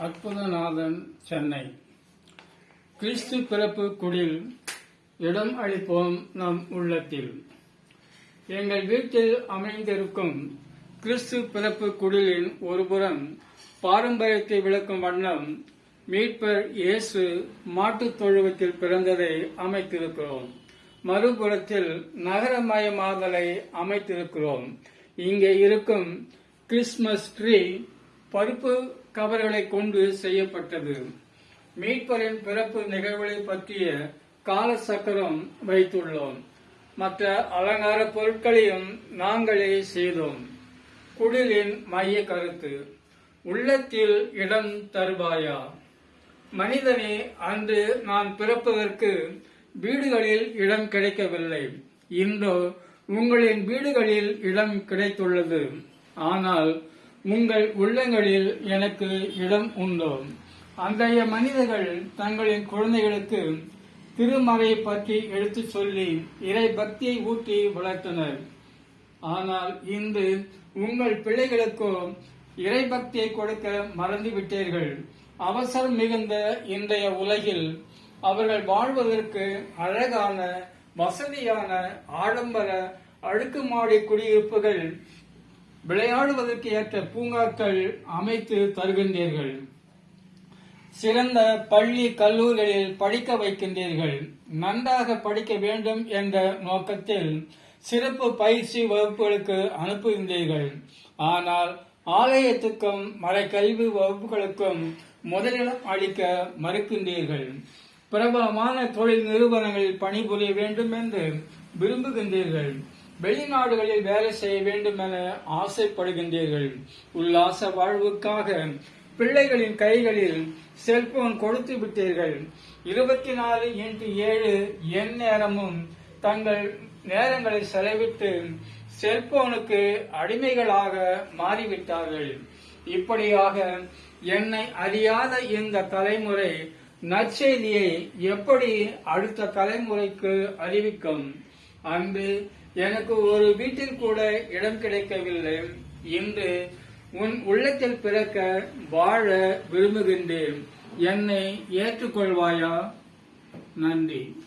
அற்புதநாதன் சென்னை. கிறிஸ்து பிறப்பு குடில் இடம் அளிப்போம் நம் உள்ளத்தில். எங்கள் வீட்டில் அமைந்திருக்கும் கிறிஸ்து பிறப்பு குடிலின் ஒருபுறம் பாரம்பரியத்தை விளக்கும் வண்ணம் மீட்பர் இயேசு மாட்டுத் தொழுவத்தில் பிறந்ததை அமைத்திருக்கிறோம். மறுபுறத்தில் நகரமயமாதலை அமைத்திருக்கிறோம். இங்கே இருக்கும் கிறிஸ்மஸ் ட்ரீ பருப்பு கவர்களை கொண்டு செய்யப்பட்டது. மீட்பரின் பிறப்பு நிகழ்வுகளை பற்றிய கால சக்கரம் வைத்துள்ளோம். மற்ற அலங்கார பொருட்களையும் நாங்களே செய்தோம். குடிலின் மைய கருத்து உள்ளத்தில் இடம் தருவாயா? மனிதனே அன்று நான் பிறப்பதற்கு வீடுகளில் இடம் கிடைக்கவில்லை. இன்றோ உங்களின் வீடுகளில் இடம் கிடைத்துள்ளது. ஆனால் உங்கள் உள்ளங்களில் எனக்கு இடம் உண்டோ? அன்றைய மனிதர்கள் தங்களின் குழந்தைகளுக்கு திருமறையை பற்றி எடுத்து சொல்லி இறை பக்தியை ஊட்டி வளர்த்தனர். ஆனால் இன்று உங்கள் பிள்ளைகளுக்கோ இறைபக்தியை கொடுக்க மறந்துவிட்டீர்கள். அவசரம் மிகுந்த இன்றைய உலகில் அவர்கள் வாழ்வதற்கு அழகான வசதியான ஆடம்பர அடுக்குமாடி குடியிருப்புகள் விளையாடுவதற்கு ஏற்ற பூங்காக்கள் அமைத்து தருகின்றீர்கள். சிறந்த பள்ளி கல்லூரிகளில் படிக்க வைக்கின்றீர்கள். நன்றாக படிக்க வேண்டும் என்ற நோக்கத்தில் சிறப்பு பயிற்சி வகுப்புகளுக்கு அனுப்புகின்றீர்கள். ஆனால் ஆலயத்துக்கும் மறைக்கல்வி வகுப்புகளுக்கும் முதலிடம் அளிக்க மறுக்கின்றீர்கள். பிரபலமான தொழில் நிறுவனங்களில் பணிபுரிய வேண்டும் என்று விரும்புகின்றீர்கள். வெளிநாடுகளில் வேலை செய்ய வேண்டும் என ஆசைப்படுகின்றீர்கள். உல்லாச வாழ்வுக்காக பிள்ளைகளின் கைகளில் செல்போன் கொடுத்து விட்டீர்கள். இருபத்தி நாலு இன்று ஏழு என் நேரமும் தங்கள் நேரங்களை செலவிட்டு செல்போனுக்கு அடிமைகளாக மாறிவிட்டார்கள். இப்படியாக என்னை அறியாத இந்த தலைமுறை நற்செய்தியை எப்படி அடுத்த தலைமுறைக்கு அறிவிக்கும்? அன்று எனக்கு ஒரு வீட்டில் கூட இடம் கிடைக்கவில்லை. இன்று உன் உள்ளத்தில் பிறக்க வாழ விரும்புகின்றேன். என்னை ஏற்றுக்கொள்வாயா? நன்றி.